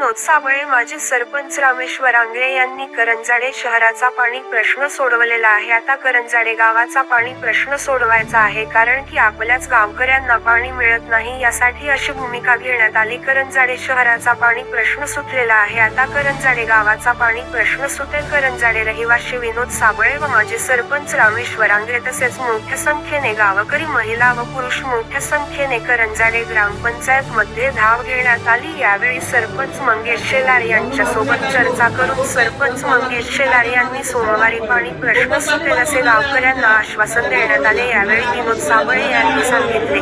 विनोद साबळे माजी सरपंच रामेश्वर आंगळे यांनी करंजाडे शहराचा पाणी प्रश्न सोडवलेला आहे. आता करंजाडे गावाचा पाणी प्रश्न सोडवायचा आहे कारण की आपल्याच गावकऱ्यांना पाणी मिळत नाही यासाठी अशी भूमिका घेण्यात आली. करंजाडे शहराचा पाणी प्रश्न सुटलेला आहे. आता करंजाडे गावाचा पाणी प्रश्न सुटेल. करंजाडे रहिवासी विनोद साबळे व माजी सरपंच रामेश्वर आंगळे तसेच मोठ्या संख्येने गावकरी महिला व पुरुष मोठ्या संख्येने करंजाडे ग्रामपंचायत मध्ये धाव घेण्यात आली. यावेळी सरपंच मंगेश शेलार यांच्यासोबत चर्चा करून सरपंच मंगेश शेलार यांनी सोमवारी पाणी प्रश्न सुटेल असे गावकऱ्यांना आश्वासन देण्यात आले. यावेळी विनोद साबळे यांनी सांगितले.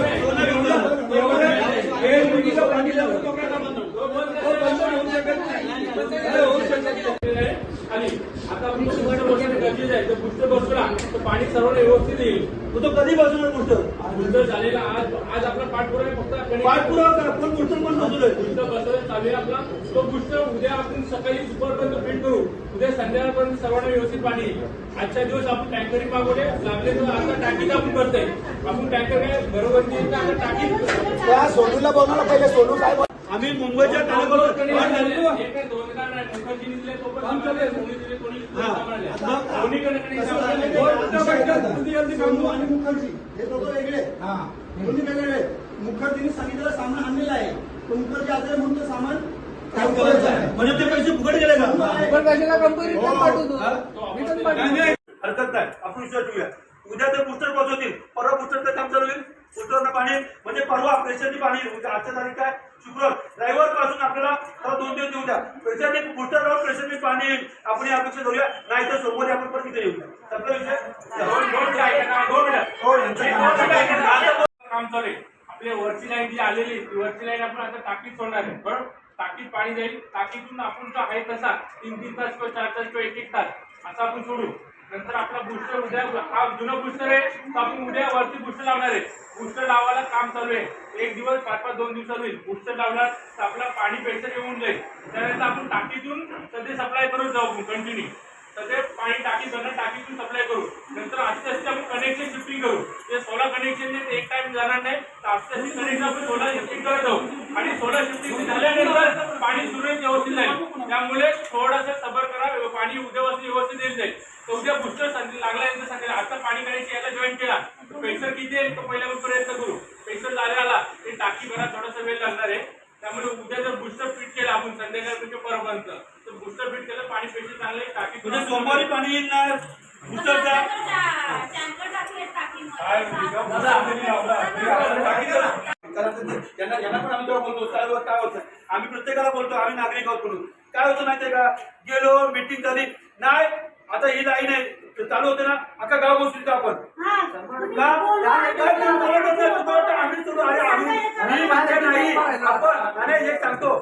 आणि आता गरजेचं आहे. तर बुस्टर बसला तर पाणी सर्वांना व्यवस्थित येईल. मग तो कधी बसवणार बुस्टर? बुस्टर झालेला आज आज आपला पाठपुरावा फक्त पाठपुरावा करा कोण बुस्टर कोण बसवलंय बुस्टर बसवलं चालू आहे आपला. तो बुस्टर उद्या आपण सकाळी दुपारपर्यंत फिट करू. उद्या संध्याकाळपर्यंत सर्वांना व्यवस्थित पाणी येईल. आजच्या दिवस आपण टँकरी मागवले. लागले तर आता टाकीत आपण करतोय. आपण टँकर काय तर आता त्या सोनूला बोलवलं पहिले सोनू काय आम्ही मुंबईच्या दोन कार्यकर्ते सोनू आणि मुखर्जी. हे दोघं वेगळे. दोन्ही वेगळे. मुखर्जीने सांगितलेलं सामान आणलेलं आहे. पण मुखर्जी आता म्हणून ते सामान काम करायचं आहे? म्हणजे ते पैसे फुकट गेले का? पण कशाला कंपनी रिटर्न पाठवतो. रिटर्न पाठवतो. हरकत नाही. आपण विचार ठेवूया. उद्या ते पुस्तक पोहोचवतील परवा पुस्तकचं काम चालू होईल. पुस्तकांना पाणी म्हणजे परवा प्रेशरची पाणी म्हणजे आजच्या तारीख काय? शुक्र. ड्रायव्हरपासून आपल्याला दोन दिवस देऊ द्या. प्रेशरने पुस्तक राहून प्रेशरने पाणी येईल आपण ही अपेक्षा करूया नाही तर सोमवारी आपण परत इथे येऊ विषय काम चालू आहे आपल्या वरची लाईन जी आलेली ती वरची लाईन आपण आता टाकीत सोडणार आहे. बरोबर टाकीत पाणी जाईल. टाकीतून आपण जो आहे तसा तीन तीन तास किंवा चार तास किंवा एक एक तास असा आपण सोडू. नंतर आपला बुस्टर उद्या हा जुना बुस्टर आहे तर आपण उद्या वरती बुस्टर लावणार आहे. बुस्टर लावायला काम चालू आहे. एक दिवस पाच पाच दोन दिवसात होईल. बुस्टर लावणार तर आपला पाणी प्रेशर येऊन जाईल. त्यानंतर आपण टाकीतून सध्या सप्लाय करून जाऊ कंटिन्यू सध्या पाणी टाकी बनणार टाकीतून सप्लाय करू. नंतर आस्ते आस्ते आपण कनेक्शन शिफ्टिंग करू ते सोलर कनेक्शन एक टाइम जाणार नाही तर आस्ते आस्ते कनेक्शन आपण सोलर शिफ्टिंग करत जाऊ आणि सोलर शिफ्टिंग झाल्यानंतर पाणी सुरळीत व्यवस्थित जाईल. त्यामुळे थोडंसं सबर करा पाणी उद्या व्यवस्थित येईल. जाईल तर उद्या बुस्टर लागल्यानंतर सांगेल आता पाणी कनेक्शन यायला जॉईन केला. प्रेशर किती येईल तो पहिल्या प्रयत्न करू. प्रेशर झाले आला ते टाकी भरा थोडासा वेळ लागणार आहे. त्यामुळे उद्या जर बुस्टर फिट केला आपण संध्याकाळपर्यंत परपर्यंत बुस्टर फिट केलं पाणी प्रेशर चांगलं टाकी म्हणजे सोमवारी पाणी त्यांना यांना आम्ही बोलतो काय होतं काय होतं आम्ही प्रत्येकाला बोलतो आम्ही नागरिक आहोत म्हणून काय होतं माहितीये का गेलो मिटिंग झाली नाही आता ही लाईन आहे चालू होते ना अख्खा गाव बसू तिथं आपण आम्ही नाही आपण आणि एक सांगतो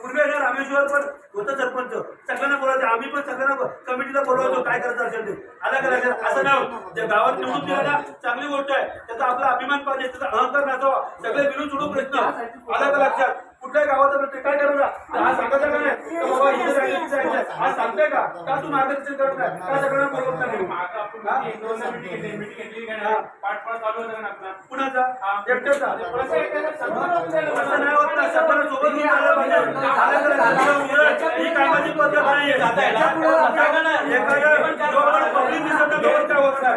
पूर्वी आहे ना रामेश्वर पण होतं सरपंच. सगळ्यांना बोलायचं आम्ही पण सगळ्यांना कमिटीला बोलवायचो काय करायचं असेल ते. आलं का लक्षात? असं नाही त्या गावात निवडून दिला चांगली गोष्ट आहे. त्याचा आपला अभिमान पाहिजे त्याचा अहंकार नसावा. सगळे मिळून सोडून प्रश्न आलं का लक्षात? कुठल्याही गावाचा प्रश्न काय करायचा हा सांगायचा का नाही? बाबा इथे जायचं. हा सांगतोय का? का तू मार्गदर्शन करत नाही? का सगळ्यांना बोलवत नाही. कुणाचा? एकट्याचा. असं नाही होत सगळ्यांना सोबत घेऊन आलं पाहिजे आलं का लक्षात? ही कामाची पद्धत नाही एखादं जोपर्यंत पब्लिक दिसत नाही तोपर्यंत काय होत नाही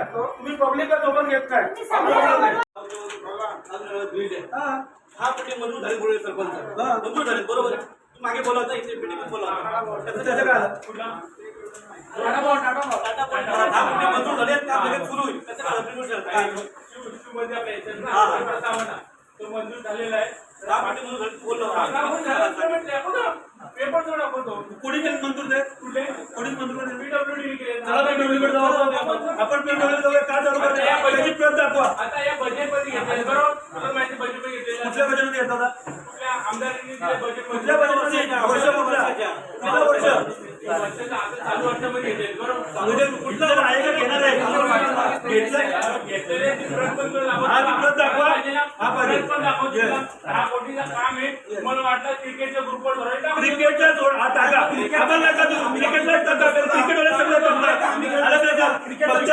तुम्ही पब्लिकला सोबत घेत नाही. हा बरोबर नाही. हा. हा पट्टी मंजूर झाली बोलले सरपंच. हा. मंजूर झाली. बरोबर आहे. तू मागे बोला होता इथे meeting मध्ये बोला होता. त्याचं त्याचं काय? आलं? हा पट्टी मंजूर झाली काम लगेच सुरू होईल? त्याचं काय? शिवमध्ये आपल्या हा. मंजूर झालेला आहे. हा पट्टी मंजूर झाली. बोललो आपण झालं तर म्हटलं, आपण ना, पेपर जोड आपण तो. कोणी केलं मंजूर दे कुठले? कोणीच मंजूर नाही. PWD ने केले. चला PWD कडे जाऊ का चालू करते? त्याची प्रत दाखवा आता या बजेटमध्ये घेतले बरोबर तुला माहिती बजेटमध्ये घेतलेलं कुठल्या बजेटमध्ये आता? कुठल्या आमदारांनी बजेटमध्ये कुठल्या बजेटमध्ये? वर्ष कुठला कुठलं वर्ष वर्षाचं आता चालू वर्षामध्ये घेतले बरोबर म्हणजे कुठलं आहे का घेणार आहे घेतलंय घेतलेले ते प्रत पण तुला दाखवतो. हा, ती प्रत दाखवा. पाहिजे ना? हा, पाहिजे. प्रत पण दाखवतो Yes. तुला. दहा कोटीचं काम आहे मला वाटलं क्रिकेटच्या ग्रुपवर धरायला क्रिकेटचा जोड नका देऊ. क्रिकेटला टाका क्रिकेटवाले सगळे करतात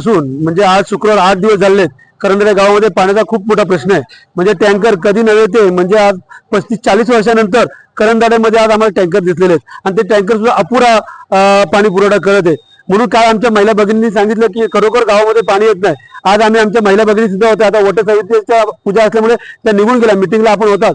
दिवसापासून म्हणजे आज शुक्रवार आठ दिवस झाले करंदरे गावामध्ये पाण्याचा खूप मोठा प्रश्न आहे. म्हणजे टँकर कधी नव्हे ते म्हणजे आज पस्तीस चाळीस वर्षानंतर करंदाड्यामध्ये आज आम्हाला टँकर दिसलेले आहेत. आणि ते टँकर सुद्धा अपुरा पाणी पुरवठा करत आहे. म्हणून काय आमच्या महिला भगिनींनी सांगितलं की खरोखर गावामध्ये पाणी येत नाही. आज आम्ही आमच्या महिला भगिनी सुद्धा होत्या. आता वॉटर सावित्रीच्या पूजा असल्यामुळे त्या निघून गेल्या. मिटिंगला आपण होतात.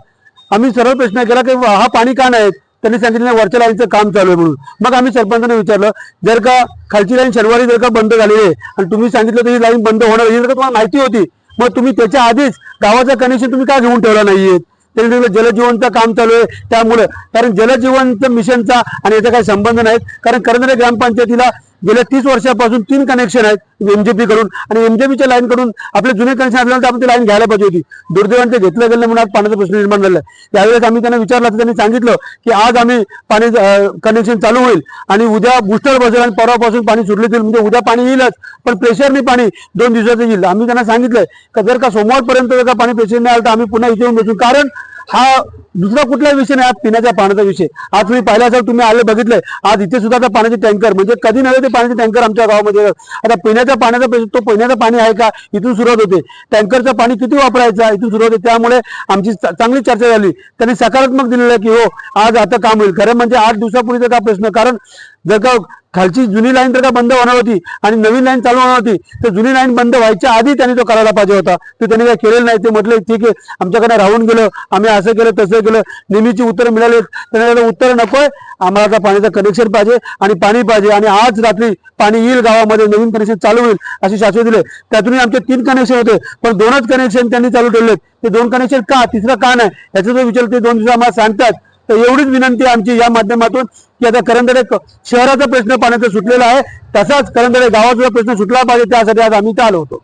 आम्ही सरळ प्रश्न केला की हा पाणी का नाही? त्यांनी सांगितलं वरच्या लाईनचं काम चालू आहे म्हणून. मग आम्ही सरपंचांना विचारलं जर का खालची लाईन शनिवारी जर का बंद झालेली आहे आणि तुम्ही सांगितलं तर ही लाईन बंद होणार ही जर का तुम्हाला माहिती होती मग तुम्ही त्याच्या आधीच गावाचं कनेक्शन तुम्ही का घेऊन ठेवला नाहीये त्यांनी जलजीवनचं काम चालू आहे त्यामुळे. कारण जलजीवनचं मिशनचा आणि याचा काही संबंध नाही कारण करंदरे ग्रामपंचायतीला गेल्या तीस वर्षापासून तीन कनेक्शन आहेत एमजेपी कडून आणि एमजेपीच्या लाईन कडून आपले जुने कनेक्शन असल्यानंतर तर आपण ती लाईन घ्यायला पाहिजे होती. दुर्दैवाने ते घेतलं गेलं म्हणून आज पाण्याचा प्रश्न निर्माण झाला त्यावेळेस आम्ही त्यांना विचारलं तर त्यांनी सांगितलं की आज आम्ही पाणी कनेक्शन चालू होईल आणि उद्या बुस्टर बसेल आणि परवापासून पाणी सुटले जाईल म्हणजे उद्या पाणी येईलच पण प्रेशरने पाणी दोन दिवसाचं येईल. आम्ही त्यांना सांगितलंय का जर का सोमवारपर्यंत जर का पाणी प्रेशर नाही आलं तर आम्ही पुन्हा इथे येऊन बसू. कारण हा दुसरा कुठला विषय नाही आज पिण्याच्या पाण्याचा विषय. आज तुम्ही पाहिला असाल तुम्ही आले बघितलंय. आज इथे सुद्धा आता पाण्याचे टँकर म्हणजे कधी नव्हे ते पाण्याचे टँकर आमच्या गावामध्ये. आता पिण्याच्या पाण्याचा प्रश्न तो पिण्याचं पाणी आहे का? इथून सुरुवात होते. टँकरचं पाणी किती वापरायचं? इथून सुरुवात होते. त्यामुळे आमची चांगली चर्चा झाली. त्यांनी सकारात्मक दिलेलं आहे की हो आज आता काम होईल. खरं म्हणजे आठ दिवसापूर्वीचा का प्रश्न? कारण जर का खालची जुनी लाईन जर का बंद होणार होती आणि नवीन लाईन चालू होणार होती तर जुनी लाईन बंद व्हायच्या आधी त्यांनी तो करायला पाहिजे होता. तो त्यांनी काय केलेलं नाही. ते म्हटलं ठीक आहे आमच्याकडे राहून गेलं. आम्ही असं केलं तसं केलं नेहमीची उत्तरं मिळाली त्यांना उत्तर नकोय. आम्हाला आता पाण्याचं कनेक्शन पाहिजे आणि पाणी पाहिजे आणि आज रात्री पाणी येईल गावामध्ये नवीन कनेक्शन चालू होईल असे शाश्वत दिले. त्यातून आमचे तीन कनेक्शन होते पण दोनच कनेक्शन त्यांनी चालू ठेवलेत ते दोन कनेक्शन का? तिसरं का नाही? याचा जो विचार ते दोन दिवस आम्हाला सांगतात. तर एवढीच विनंती आमची या माध्यमातून की आता करंदडे शहराचा प्रश्न पाण्याचा सुटलेला आहे. तसाच करंदडे गावाचा प्रश्न सुटला पाहिजे त्यासाठी आज आम्ही इथं आलो होतो.